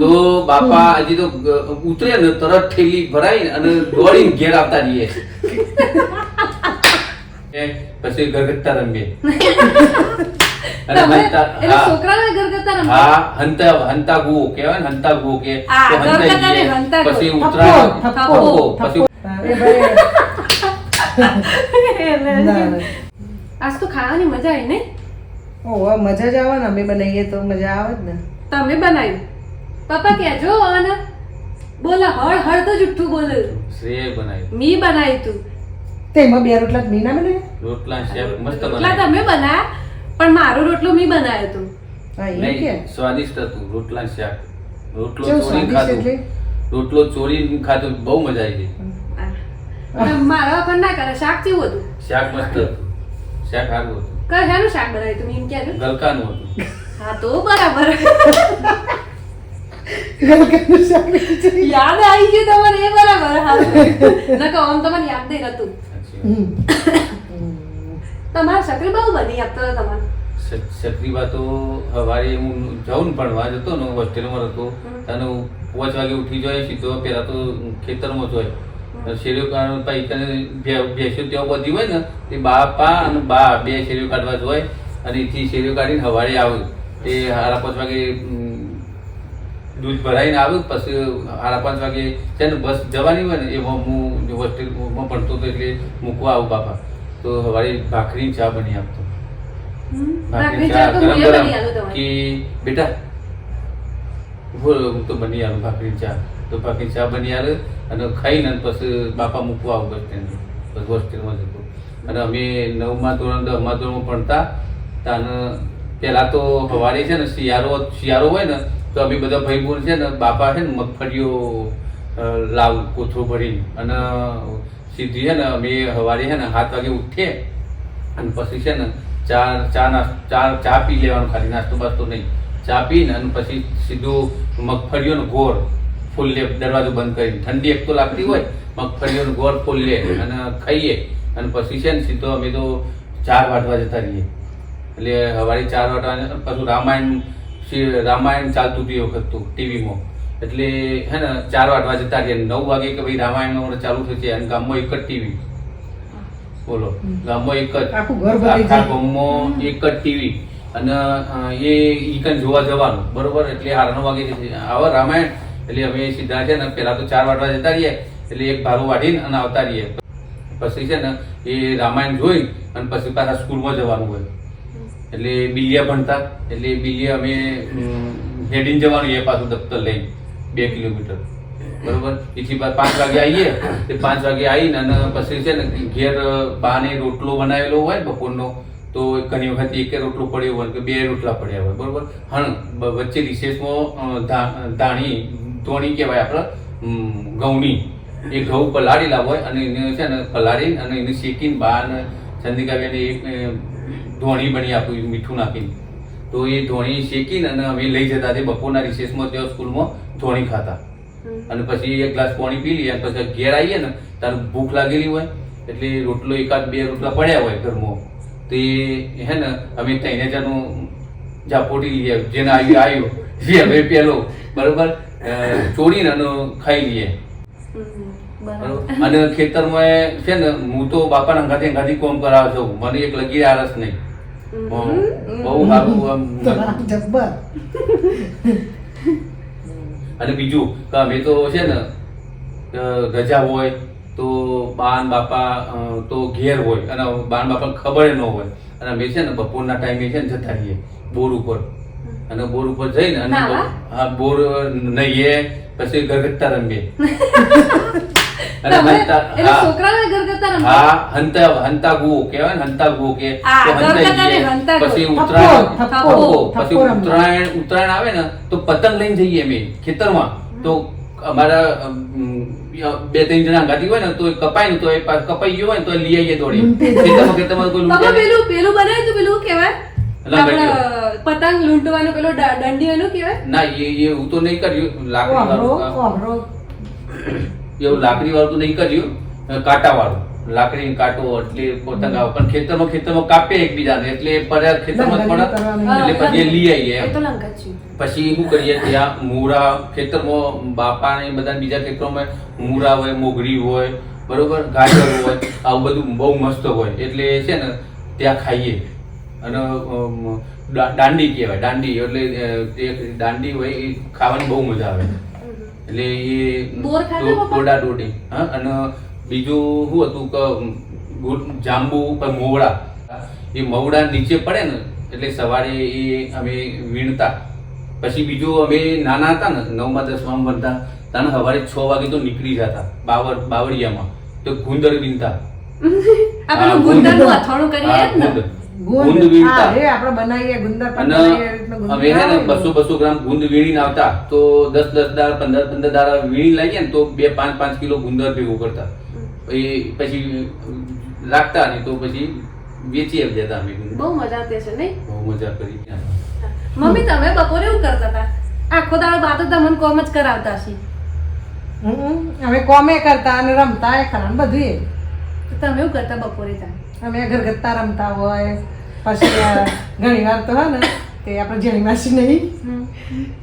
તો બાપા હજી તો ઉતરે ને તરત ઠેલી ભરાઈ અને દોડીને ઘેર આવતા રહીએ. પછી ગરગત્તા રમીએ. આજ તો ખાવાની મજા આવી ને? ઓહો મજા જ આવે ને. અમે બનાવીએ તો મજા આવે જ ને. તમે બનાવ્યું. પપ્પા કહેજો આના. બોલા હળ હળ તો જુઠ્ઠું બોલે શ્રેય બનાવ્યું. મી બનાવ્યું તું. તેમાં બે રોટલા મી ના બનાવ્યા? રોટલા શેફ મસ્ત રોટલા તમે બનાયા પણ મારો રોટલો મી બનાવ્યો તો. સ્વાદિષ્ટ હતું. રોટલા શાક રોટલો ચોરી ખાધું. એટલે? રોટલો ચોરી ખાધું બહુ મજા આવી ગઈ. અને મારા પણ ના કરે શાક કેવું હતું. શાક મસ્ત હતું. શાક સારું હતું. કઈ શાક બનાવ્યું તું? એમ કહેજો ગલકાનું હતું. હા તો બરાબર. ગલકાનું શાક યાદ આવી ગયું તમારે એ બરાબર હા. નકો આમ તમને યાદ નહીં હતું. તમારે સકરી બહુ બની આપતો તમારે. સ- તો સવારે હું જાઉં ને ભણવા જતો ને હોસ્ટેલમાં હતો તને હું પાંચ વાગે ઉઠી જાય સીધો પહેલાં તો ખેતરમાં જ હોય. શેરીઓ તને ત્યાં બધી હોય ને તે બાપા અને બા બે શેરીઓ કાઢવા જ હોય અને એથી શેરીઓ કાઢીને સવારે આવ્યું તે સાડા પાંચ વાગે દૂધ ભરાઈને આવ્યું પછી સાડા પાંચ વાગે ત્યાં બસ જવાની હોય ને એમાં હું હોસ્ટેલમાં ભણતો હતો એટલે મૂકવા આવું બાપા. તો સવારે ભાખરી ચા બની આપતો. ભાખરી ચા ગરમ ગરમ કે બેટા હું તો બની આવ્યું ભાખરી ચા. તો ભાખરી ચા બની આલે અને ખાઈને પછી બાપા મૂકવા આવું બસ પછી હોસ્ટેલમાં જતો અને અમે નવમા ધોરણ, દસમા ધોરણમાં ભણતા ત્યાં પહેલાં તો સવારે છે ને શિયાળો શિયાળો હોય ને તો અમે બધા ભાઈ બોલ છે ને, બાપા છે ને મગફળીઓ લાવ, કોથળો ભરીને. અને સીધી છે ને અમે સવારે છે ને સાત વાગે ઉઠીએ અને પછી છે ને ચા ચા ના ચા ચા પી લેવાનું. ખાલી નાસ્તો બાસ્તો નહીં. ચા પીને અને પછી સીધું મગફળીઓનો ગોળ ફૂલ લે દરવાજો બંધ કરીને. ઠંડી એક તો લાગતી હોય મગફળીઓનો ગોળ ફૂલ લે અને ખાઈએ. અને પછી છે ને સીધો અમે તો ચાર વાટવા જતા રહીએ. એટલે હવારી ચાર વાટવા પાછું રામાયણ રામાયણ ચાલતું બી વખત તો ટીવીમાં. એટલે હે ને ચાર વાટવા જતા રહીએ. નવ વાગે કે ભાઈ રામાયણ ચાલુ થશે અને ગામમાં એક જ ટીવી. બોલો ગામમાં એક જ. આખું ગામમાં એક જ ટીવી. અને એ ઈ કન જોવા જવાનું. બરોબર? એટલે હારનો વાગે. આવે રામાયણ એટલે અમે સીધા છે ને પેલા તો ચાર વાટવા જતા રહીએ, એટલે એક ભારું વાઢીને અને આવતા રહીએ. પછી છે ને એ રામાયણ જોઈ અને પછી પાછા સ્કૂલમાં જવાનું હોય. એટલે બિલિયા ભણતા, એટલે બિલિયા અમે હેડીને જવાનું એ પાછું દફતર લઈને બે કિલોમીટર. બરોબર? એથી બાદ પાંચ વાગે આવીએ, તે પાંચ વાગે આવીને અને પછી છે ને ઘેર બાને રોટલો બનાવેલો હોય બપોરનો, તો ઘણી વખત એક રોટલો પડ્યો હોય કે બે રોટલા પડ્યા હોય. બરોબર? હણ વચ્ચે રિસેસમાં ધાણી ધોણી કહેવાય આપણે ઘઉંની એ ઘઉં પલાળેલા હોય અને એને છે ને પલાળી અને એને શેકીને બહાર અને ચંદિકાબેને એક ધોણી બની આપ્યું મીઠું નાખીને. તો એ ધોણી શેકીને અને અમે લઈ જતા તે બપોરના રિસેસમાં ત્યાં સ્કૂલમાં ધોણી ખાતા. અને પછી એક ગ્લાસ પાણી પી લઈએ અને પછી ઘેર આવીએ ને ત્યારે ભૂખ લાગેલી હોય એટલે રોટલો એકાદ બે રોટલા પડ્યા હોય ઘરમાં. તો એ હે ને અમે ત્રણે જણનું ઝાપોટી લઈએ જેને આવ્યું આવ્યું. જે હવે પેલો. બરોબર? ચોરીને અને ખાઈ લઈએ. અને ખેતરમાં છે ને હું તો બાપા અંગાથી અંગાથી કોમ કરાવ છું. મને એક લગી આરસ નહીં. બહુ સારું આમ. અને બીજું કે અમે તો છે ને રજા હોય તો બાન બાપા તો ઘેર હોય. અને બાન બાપા ખબર ન હોય. અને અમે છે ને બપોરના ટાઈમે છે ને જતા રહીએ બોર ઉપર. અને બોર ઉપર જઈને અને? હા બોર નહીએ પછી ગરગત્તા રમીએ અને હંતા- હા હંતા હંતા કહેવાય ને હંતા કે. પછી ઉત્તરાયણ પછી આવે ને તો પતંગ લઈને જઈએ અમે ખેતરમાં તો અમારા બે ત્રણ જણા ગાતી હોય ને તો કપાય ને તો એ કપાઈ ગયો હોય ને તો લઈ આવીએ દોડી. ખેતરમાં ખેતરમાં. પેલું પેલું બનાવ્યું પેલું કહેવાય. આપણે પતંગ લૂંટવાનો પેલો દંડી એનું કહેવાય? ના એ એ હું તો નહીં કર્યું. લાકડી વાળું એવું લાકડી વાળું તો નહીં કર્યું કાંટા વાળું લાકડી કાંટો એટલે પતંગ આવે. પણ ખેતરમાં ખેતરમાં કાપે એકબીજાને એટલે પર ખેતરમાં કરવાનું. એટલે પછી લઈ આવીએ. પછી શું કરીએ ત્યાં મૂળા ખેતરમાં બાપા ને બધા બીજા ખેતરોમાં મૂળા હોય મોગરી હોય બરોબર ગાજર હોય આવું બધું બહુ મસ્ત હોય. એટલે છે ને ત્યાં ખાઈએ. અને દાંડી કહેવાય દાંડી એટલે અ, દાંડી હોય એ ખાવાની બહુ મજા આવે. એટલે એ? દોડા દોડી હા અને બીજું શું હતું કે જાંબુ પર મોવડા. એ મોવડા નીચે પડે ને એટલે સવારે એ અમે વીણતા. પછી બીજું અમે નાના હતા ને નવમાં દસમાં ભણતા તાને સવારે છ વાગે તો નીકળી જતા બાવર બાવળિયામાં. તો ગુંદર વીણતા. આ હા, પેલું ગુંદ. ગુંદરનું અથાણું કરીએ ને? ગુંદ. ગુંદ ગુંદ વીણતા. એ આપણે બનાવીએ ગુંદર અને બનાવીએ, એ રીતનું ગુંદ અમે હે ને બસો બસો ગ્રામ ગુંદ વીણીને આવતા તો દસ દસ દાડા પંદર પંદર દાડા વીણી લાગીએ ને તો બે પાંચ પાંચ કિલો ગુંદર ભેગું કરતા. એ પછી રાખતા ને તો પછી વેચી આવી જતા અમે બહુ મજા આવતી હશે નહીં? બહુ મજા કરી. મમ્મી તમે બપોરે એવું કરતા હતા? આખો દાડો બાતો તમને કોમ જ કરાવતા હશે. હમ, અમે કોમે કરતા અને રમતા એ ખરા બધું એ. તમે એવું કરતા બપોરે ત્યાં? અમે ઘરગથ્થા રમતા હોય પછી ઘણી વાર તો હોય ને કે આપણે જેણી માસી નહીં.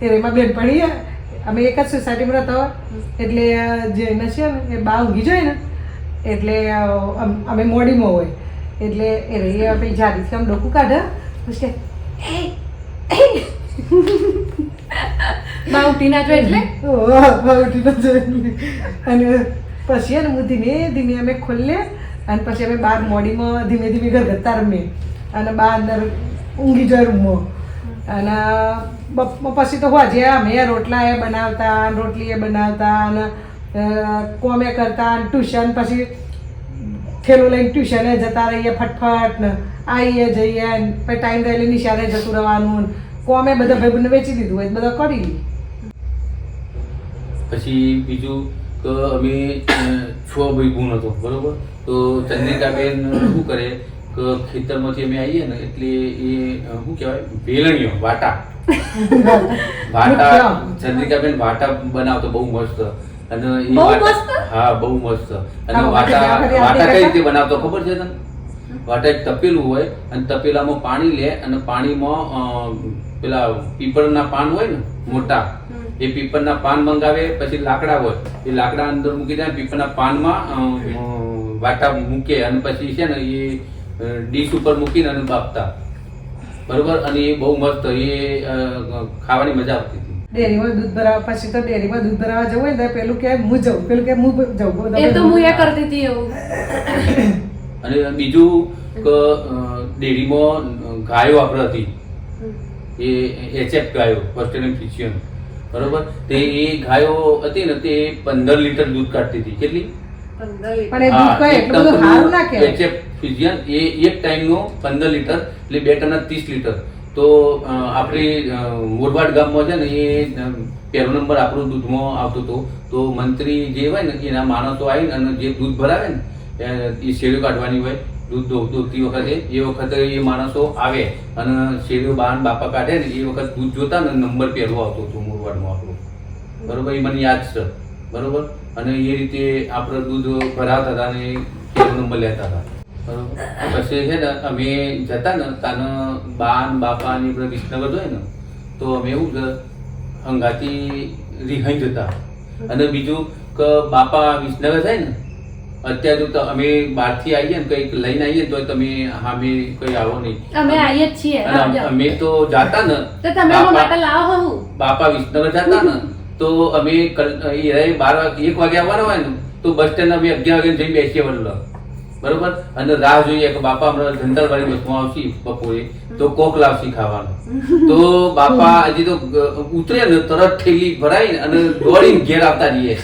એ બેન બેનપણી અમે એક જ સોસાયટીમાં રહેતા હોય. એટલે આ જે છે ને એ બા ઊંઘી જાય ને. એટલે અમે મોડીમાં હોય. એટલે એ રહીએ પછી જાડીથી આમ ડોકું કાઢે. પછી. બા ઉઠી ના જો એટલે? બા ઉઠી ન જાય. અને પછી એને હું ધીમે ધીમે અમે ખોલીએ. અને પછી અમે બહાર મોડીમાં ધીમે ધીમે ઘરગથ્થા રમીએ. અને બા અંદર ઊંઘી જાય રૂમમાં. અને પછી તો હોજે અમે રોટલા એ બનાવતા રોટલી એ બનાવતા, અને કોમે કરતા, અને ટ્યુશન પછી થેલું લઈને ટ્યુશને જતા રહીએ ફટફટ, ને આવીએ જઈએ પછી ટાઈમ રહેલી નિશાળે જતું રહેવાનું કોમે બધા ભાઈબંધને વેચી દીધું હોય બધા કરી પછી બીજું કે અમે છ ભાઈ ગુણ હતો, બરોબર? તો ચંદ્રિકાબેન શું કરે કે ખેતરમાંથી અમે આવીએ ને એટલે એ શું કહેવાય? વેલણીઓ વાટા. વાટા ચંદ્રિકાબેન વાટા બનાવતો બહુ મસ્ત. અને એ વાટા- હા બહુ મસ્ત. અને વાટા વાટા કઈ રીતે બનાવતો ખબર છે તને? વાટા એક તપેલું હોય અને તપેલામાં પાણી લે અને પાણીમાં પેલા પીપળના પાન હોય ને મોટા એ પીપળના પાન મંગાવે પછી લાકડા હોય. એ લાકડા અંદર મૂકી દે પીપળના પાનમાં વાટા મૂકે અને પછી છે ને એ ડીશ ઉપર મૂકીને અને બાફતા. બરોબર? અને એ બહુ મસ્ત એ ખાવાની મજા આવતી હતી. ડેરીમાં દૂધ ભરાવા પછી તો ડેરીમાં દૂધ ભરાવા જવું હોય ને તો પેલું કે હું જઉં પેલું કે હું જઉં. એ તો હું એ કરતી હતી એવું. અને બીજું કે ડેરીમાં ગાયો હતી. એ એચએફ ગાયો ઓસ્ટ્રેલિયન ફિશિયન બરોબર? તે એ ગાયો હતી ને તે પંદર લીટર દૂધ કાઢતી હતી. કેટલી. પણ એ દૂધ કઈ? એટલું બધું સારું ના કહેવાય. HF ફિશિયન એ એક ટાઈમનું પંદર લીટર એટલે બે ટનના ત્રીસ લીટર. તો આપણે મોરવાડ ગામમાં છે ને એ પહેલો નંબર આપણું દૂધમાં આવતું હતું. તો મંત્રી જે હોય ને એના માણસો આવીને અને જે દૂધ ભરાવે ને એ- શેરીઓ કાઢવાની હોય દૂધ દોધતી વખતે એ વખતે એ માણસો આવે અને શેરીઓ બહાર બાપા કાઢે ને એ વખત દૂધ જોતા ને નંબર પહેલો આવતો હતો મોરવાડમાં આપણું. બરોબર? એ મને યાદ છે. બરોબર? અને એ રીતે આપણે દૂધ ભરાતા હતા અને નંબર લેતા હતા? બરોબર? પછી છે ને અમે જતા ને તાને બા ને બાપા ને બધા વિસનગર જોઈએ ને તો અમે એવું છે રિહાઈ જતા. અને બીજું કે બાપા વિસનગર થાય ને અત્યારે તો અમે બહારથી આવીએ ને કંઈક લઈને આવીએ તો તમે સામે કંઈ આવો નહીં. અમે આવીએ જ છીએ. અમે તો જાતા ને તો તમે બાપા વિસનગર જતા ને તો અમે બાર એક વાગે આવવાના હોય ને તો બસ સ્ટેન્ડ અમે અગિયાર વાગે જઈને બેસીએ વડલો. બરોબર? અને રાહ જોઈએ કે બાપા હમણાં ધંધાવાળી વસ્તુ આવશે બપોરે તો કોક લાવશે ખાવાનું. તો બાપા હજી તો ઉતરે ને તરત ઠેલી ભરાઈ અને દોડીને ઘેર આવતા રહીએ.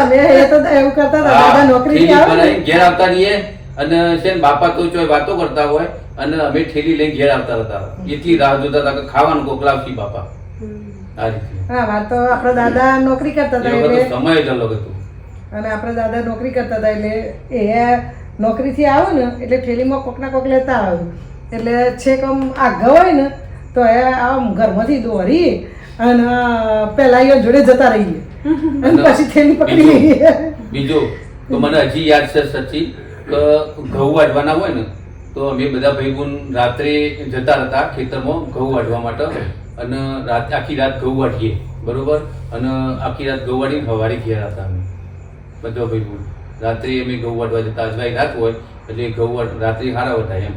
અમે એ તો એવું કરતા દાદા નોકરી ઠેલી આવે ને. ભરાઈને ઘેર આવતા રહીએ. અને છે બાપા તો વાતો કરતા હોય અને અમે ઠેલી લઈને ઘેર આવતા હતા એટલી રાહ જોતા હતા કે ખાવાનું કોક લાવશે બાપા. આ રીતે. હા વાત તો આપણા દાદા નોકરી કરતા હતા એટલે સમય જ અલગ હતો. અને આપણા દાદા નોકરી કરતા હતા એટલે એ નોકરીથી આવો ને એટલે થેલીમાં કોકના કોક લેતા આવે. એટલે છેક આમ આગળ હોય ને તો એ આમ ઘરમાંથી દોરી અને પેલા એ જોડે જતા રહીએ. અને પછી થેલી પકડી બીજું- લઈએ. બીજું તો મને હજી યાદ છે સચી કે ઘઉં વાટવાના હોય ને તો અમે બધા ભાઈ બહેન રાત્રે જતા હતા ખેતરમાં ઘઉં વાઢવા માટે. અને રાત, આખી રાત ઘઉં વાઢીએ, બરોબર? અને આખી રાત ઘઉં વાઢીને સવારે ઘેર હતા અમે, બધા ભાઈ બહેન રાત્રે અમે ઘઉં વાઢવા જતા અજવાઈ રાત હોય, એટલે ઘઉં રાત્રે સારા વટાય એમ.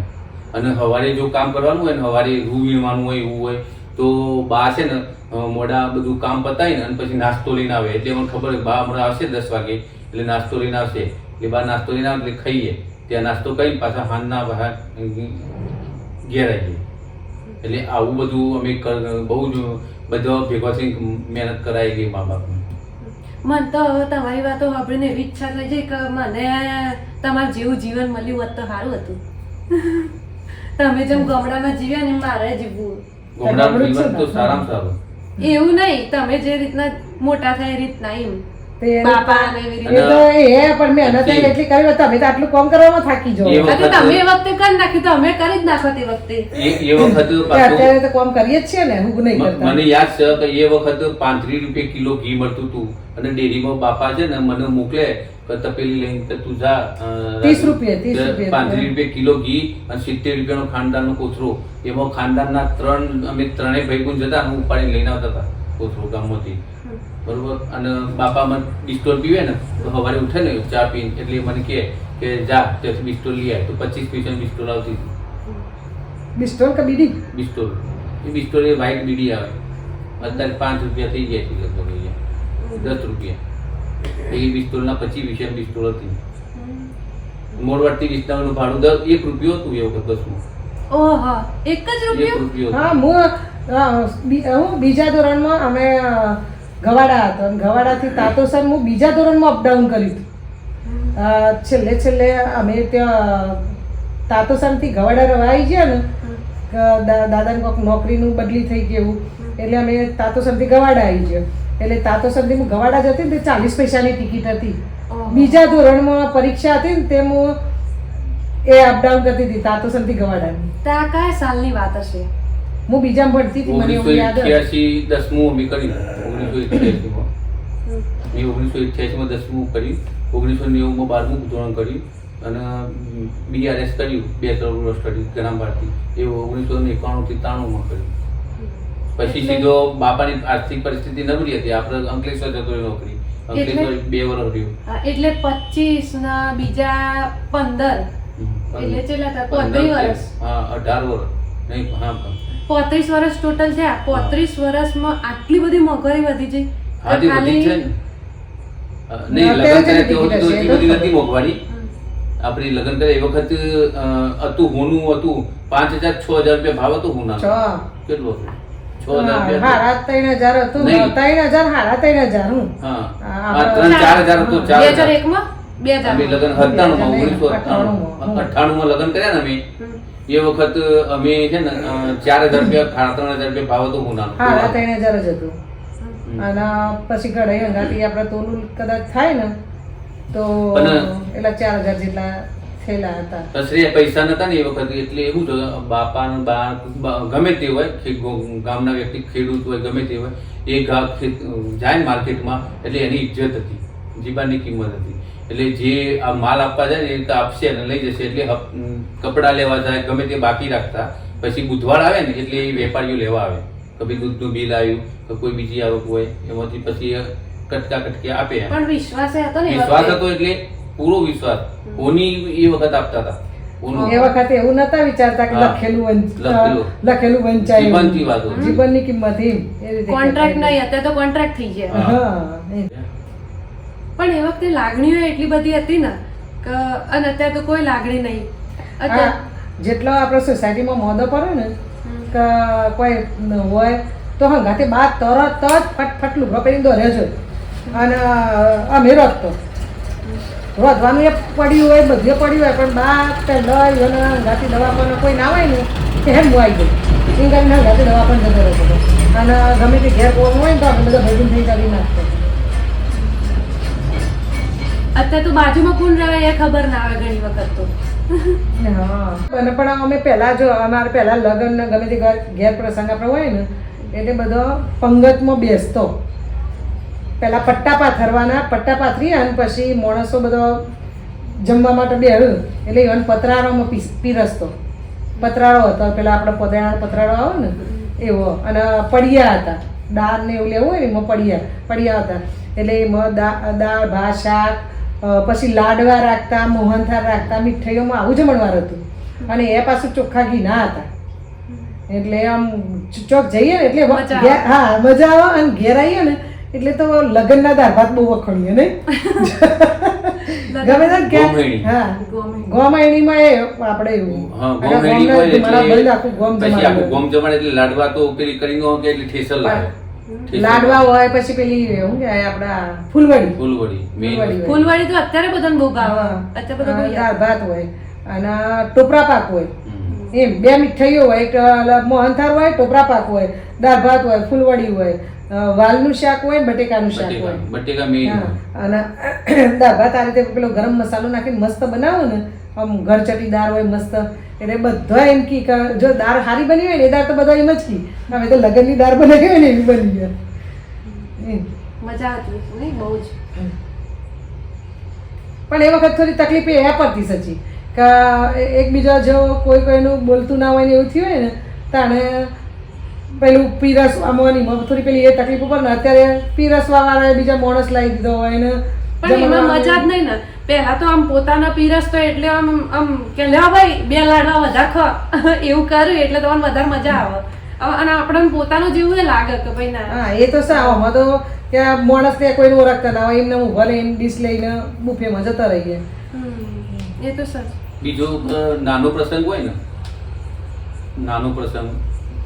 અને સવારે જો કામ કરવાનું હોય ને, સવારે રૂ વીણવાનું હોય, એવું હોય, તો બા છે ને મોડા બધું કામ પતાવીને અને પછી નાસ્તો લઈને આવે. એટલે મને ખબર બા મોડા આવશે દસ વાગે, એટલે નાસ્તો લઈને આવશે. એટલે બા નાસ્તો લઈને આવે એટલે ખાઈએ. ત્યાં નાસ્તો કરીને પાછા હાંજના બહાર ઘેર આવીએ એટલે આવું બધું અમે બહુ જ બધો ભેગા થઈને મહેનત કરાવી ગઈ મા બાપને. મન તો હવે તમારી વાતો સાંભળીને એવી ઈચ્છા થઈ જાય કે મને તમારું જેવું જીવન મળ્યું હોત તો સારું હતું. તમે જેમ ગામડામાં જીવ્યા ને મારે જીવવું. ગામડામાં જીવન તો સારામાં સારું. એવું નહીં તમે જે રીતના મોટા થાય એ રીતના એમ. તે બાપા ને એવી એ રીતે. તો એ પણ મહેનત એ એટલી કરી હોય તમે તો આટલું કામ કરવામાં થાકી જાઓ એ આ તો વખતે- તમે એ વખતે કરી નાખ્યું તો અમે કરી જ નાખો તે વખતે. એ એ વખત તે પાછું અત્યારે તો કામ કરીએ જ છીએ ને હું નહીં મ- કરતા. મને યાદ છે કે એ વખત પાંત્રીસ રૂપિયા કિલો ઘી મળતું હતું. અને ડેરીમાં બાપા છે ને મને મોકલે કે તપેલી લઈને તું જા ત્રીસ રૂપિયા, 30 કે રૂપિયા. પાંત્રીસ રૂપિયા. કિલો ઘી અને સિત્તેર રૂપિયાનો ખાનદાનનો કોથરો. એમાં ખાનદાનના ત્રણ અમે ત્રણેય ભાઈ જતા હું ઉપાડી લઈને આવતા હતા. કોથળો ગામમાંથી બરોબર? અને બાપા મને બિસ્ટોલ પીવે ને તો સવારે ઉઠે ને ચા પીને એટલે મને કહે કે જા ત્યાંથી બિસ્ટોલ લઈ આવે તો પચીસ પૈસાની બિસ્ટોલ આવતી બિસ્ટોલ કે બીડી? બિસ્ટોલ એ બિસ્ટોલ એ વ્હાઈટ બીડી આવે. અત્યારે પાંચ રૂપિયા થઈ ગયા છે લગભગ અહીંયા. દસ રૂપિયા. એ બિસ્ટોલના પચીસ વિશે બિસ્ટોલ હતી. મોરવાડથી વિસ્તારનું ભાડું દસ એક રૂપિયો હતું એ વખત દસમું ઓહો એક જ રૂપિયો? હા. હું હું બીજા ધોરણમાં અમે ગવાડા હતો. અને ગવાડાથી તાતોસર હું બીજા ધોરણમાં અપડાઉન કર્યું હતું. છેલ્લે છેલ્લે અમે ત્યાં તાતોસરથી ગવાડા રવા આવી ગયા ને દાદાને કોઈક નોકરીનું બદલી થઈ ગયું એટલે અમે તાતોસરથી ગવાડા આવી ગયા. એટલે તાતોસરથી હું ગવાડા જતી ને તે ચાલીસ પૈસાની ટિકિટ હતી. બીજા ધોરણમાં પરીક્ષા હતી ને તે હું એ અપડાઉન કરતી હતી તાતોસરથી ગવાડાની. તો આ કયા સાલની વાત હશે? હું બીજા ભણતી હતી મને એવું યાદ. અઠ્યાસી દસમું અમે કરી ઓગણીસો અઠ્યાસીમાં મેં ઓગણીસો અઠ્યાસીમાં દસમું કર્યું. ઓગણીસો નેવુંમાં બારમું ધોરણ કર્યું. અને બીઆરએસ કર્યું. બે કરોડ સ્ટડી ગ્રામ ભારતી એ ઓગણીસો ને એકાણુંથી ત્રાણુંમાં કર્યું. પછી સીધો બાપાની આર્થિક પરિસ્થિતિ નબળી હતી. આપણે અંકલેશ્વર જતો નોકરી. અંકલેશ્વર બે વર્ષ રહ્યું. એટલે પચીસ ના બીજા પંદર. એટલે કેટલા હતા પંદર વર્ષ. હા અઢાર વર્ષ. નહીં હા પોત્રીસ વર્ષ ટોટલ થયા પોત્રીસ વર્ષમાં આટલી બધી મોંઘવારી વધી છે. ને? નહીં લગ્ન કરે તે વખતે એટલી બધી નથી મોંઘવારી. આપણે લગ્ન કર્યા એ વખત હતું હોનું હતું. પાંચ હજાર છ હજાર રૂપિયા ભાવ હતો હોના. કેટલો છ હજાર હારા ત્રણ હજાર હતું. ત્રણ હજાર હારા ત્રણ હજાર હું. ત્રણ ચાર હજાર હતું ચાર બે હજાર હજાર એકમાં? બે હજાર અમે લગ્ન સત્તાણું માં ઓગણીસો અઠ્ઠાણું માં લગ્ન કર્યા ને અમે. એ વખત અમે છે ને ચાર હજાર રૂપિયા સાડા ત્રણ હજાર રૂપિયા ભાવ હતો હોનાનો હા ત્રણ હજાર જ હતું. અને પછી કઢાઈ હંગાથી આપણે તોલું કદાચ થાય ને તો એટલા ચાર હજાર જેટલા થયેલા હતા. પૈસા નતા ને એ વખત એટલે એવું છે બાપા ને બા ગમે તે હોય ગામના વ્યક્તિ ખેડૂત હોય ગમે તે હોય એ જાય ને માર્કેટમાં એટલે એની ઇજ્જત હતી. જીબાની કિંમત હતી. એટલે જે આ માલ આપવા જાય ને એ આપશે અને લઈ જશે. એટલે કપડાં લેવા જાય ગમે તે બાકી રાખતા. પછી બુધવાર આવે ને એટલે એ વેપારીઓ લેવા આવે. કભી દૂધનું બિલ આવ્યું તો કોઈ બીજી આવક હોય એમાંથી પછી કટકા કટકી આપે. પણ વિશ્વાસ હતો ને વિશ્વાસ હતો એટલે પૂરો વિશ્વાસ. ઓની એ વખત આપતા હતા. એ વખતે એવું નતા વિચારતા કે લખેલું વંચ- લખેલું. વંચાય. જીવનની કિંમત એમ. કોન્ટ્રાક્ટ નહીં અત્યારે તો કોન્ટ્રાક્ટ થઈ એમ. પણ એ વખતે લાગણીઓ એટલી બધી હતી ને કે અને અત્યારે તો કોઈ લાગણી નહીં. જેટલો આપણે સોસાયટીમાં મોદો પડે ને કે કોઈ હોય તો હંગાતે બાદ તરત જ ફટફટ લુગડો પહેરીને દોરે છે. અને અમે રોધતો રોધવાનું એ પડ્યું હોય બધે પડ્યું હોય પણ બા પહેલા અને ગાતી દવા પણ કોઈ ના હોય ને કે હેમ હું આવી ગઈ. એ કરીને ગાતી દવા પણ જતો રહેતો હતો. અને ગમે તે ઘેર કોણ હોય ને તો આપણે બધા ભેગું થઈ કરી નાખતો. અત્યારે તો બાજુમાં કોણ રહે એ ખબર ના આવે ઘણી વખત તો. હા. અને પણ અમે પહેલા જો અમારે પહેલા લગ્ન ગમે તે ઘર પ્રસંગ આપણે હોય ને, એટલે બધો પંગતમાં બેસતો. પહેલા પટ્ટા પાથરવાના, પટ્ટા પાથરી અને પછી માણસો બધો જમવા માટે બેહ્યું. એટલે ઈવન પતરાળોમાં પીરસતો. પતરાળો હતો, પેલા આપણે પોદાણા પતરાળો આવે ને, એવો. અને પડિયા હતા. દાળ ને એવું લેવું હોય ને, એમાં પડિયા પડિયા હતા. એટલે એમાં દાળ, ભાત, શાક પછી લાડવા રાખતા મોહનથાળ રાખતા મીઠાઈઓમાં આવું જમણવાર હતું. અને એ પાછું ચોખ્ખા ઘી ના હતા. એટલે આમ ચોક જઈએ ને એટલે હા મજા આવે અને ઘેર આવીએ ને એટલે તો લગ્નના દાળ ભાત બહુ વખણીએ ને ગમે તે કે હા. ગોમાયણીમાં એ આપણે એવું. ગોમ જમાડે. એટલે લાડવા તો પેલી કરીને એટલે ઠેસર ઠેસર લાડવા હોય પછી પેલી શું કહેવાય આપડા ફૂલવડી. ફૂલવડી ફૂલવડી તો અત્યારે બધાને બહુ ભાવે. અત્યારે બધા દાળ ભાત હોય અને ટોપરા પાક હોય. એમ બે મીઠાઈઓ હોય એક મોહનથાળ હોય ટોપરા પાક હોય દાળ ભાત હોય ફૂલવડી હોય વાલનું શાક હોય બટેકાનું શાક હોય. બટેકા મેઈન હા, અને દાળ ભાત આ રીતે પેલો ગરમ મસાલો નાખીને મસ્ત બનાવો ને આમ ઘરચટી દાળ હોય મસ્ત. એટલે બધા એમ કી કે જો દાળ સારી બની હોય ને એ દાળ તો બધા એમ જ કી. હવે તો લગનની દાળ બનાવી હોય ને એવી બની ગયા મજા હતી નહીં બહુ જ. પણ એ વખત થોડી તકલીફ એ પડતી સચી. કે એકબીજા જો કોઈ કોઈનું બોલતું ના હોય ને એવું થયું હોય ને તાણે પેલું પીરસવામાં થોડી પેલી એ તકલીફ ઉપર ને અત્યારે પીરસવા વાળા બીજા માણસ લાવી દીધો હોય ને પણ એમાં મજા જ નહીં ને. પહેલા તો આમ પોતાના પીરસતો એટલે આમ આમ કે લ્યો ભાઈ બે લાડવા વધારે ખ. એવું કર્યું એટલે તમને વધારે મજા આવે. અને આપણને પોતાનું જેવું એ લાગે કે ભાઈ ના. હા એ તો સાવ આમાં તો કે આ માણસ ને કોઈ ઓળખતા ના હોય એમને ઊભા લઈને ડીશ લઈને બુફેમાં જતા રહીએ. એ તો સર બીજો નાનો પ્રસંગ હોય ને નાનો પ્રસંગ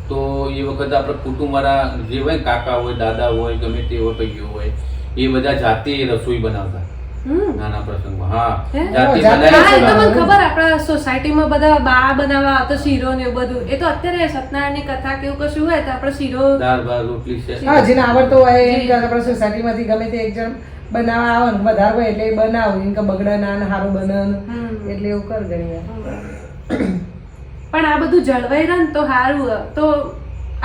તો એ વખત આપણે કુટુંબ કુટુંબવાળા જે હોય કાકા હોય દાદા હોય ગમે તે હોય ભાઈઓ હોય એ બધા જાતે રસોઈ બનાવતા. હમ નાના પ્રસંગમાં. હા. જાતિ તો બનાવી મને ખબર આપણા સોસાયટીમાં બધા બા બનાવવા આવતો શીરો ને એવું બધું. એ તો અત્યારે સત્યનારાયણની કથા કે એવું કશું હોય તો આપણે શીરો દાળ ભાત રોટલી છે. હા જેને આવડતો હોય એમ. આપણે સોસાયટીમાંથી ગમે તે એક જણ બનાવવા આવે ને વધારે હોય એટલે બનાવ બનાવું. એમ કે બગડા ના હારું સારું બને ને એટલે એવું કર ગણીએ પણ આ બધું જળવાઈ રહે ને તો સારું તો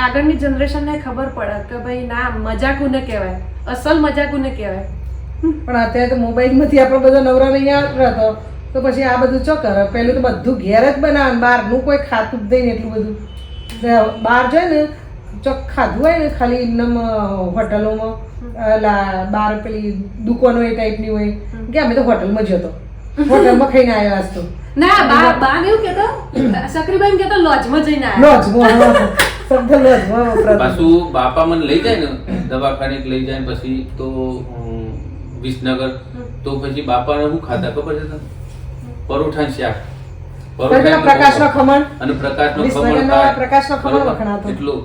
આગળની જનરેશનને ખબર પડે કે ભાઈ ના મજાકુને કહેવાય. અસલ મજા કોને કહેવાય. પણ અત્યારે તો મોબાઈલમાંથી આપણે બધા નવરા નહીં આવતો તો પછી આ બધું ચો કરે? પહેલું તો બધું ઘેર જ બનાવે બહારનું કોઈ ખાતું જ નહીં એટલું બધું. ને બહાર જાય ને ચોક ખાધું હોય ને ખાલી એમનેમ હોટલોમાં અલા બહાર પેલી દુકાનો એ ટાઈપની હોય. કે અમે તો હોટલમાં જતો હોટલમાં ખાઈને આવ્યા આજ તો. ના બા બા ને એવું કેતો? સકરીબેન કેતો લોજમાં જઈને આવ્યા. લોજમાં શબ્દ લોજમાં પાછું બાપા મને લઈ જાય ને દવાખાને લઈ જાય પછી તો વિસનગર. તો પછી બાપાને શું ખાતા ખબર છે તમને પરોઠા શાક. પરોઠા પ્રકાશનો ખમણ. અને પ્રકાશનો ખમણ. પ્રકાશનો ખમણ વખણાતો. એટલું.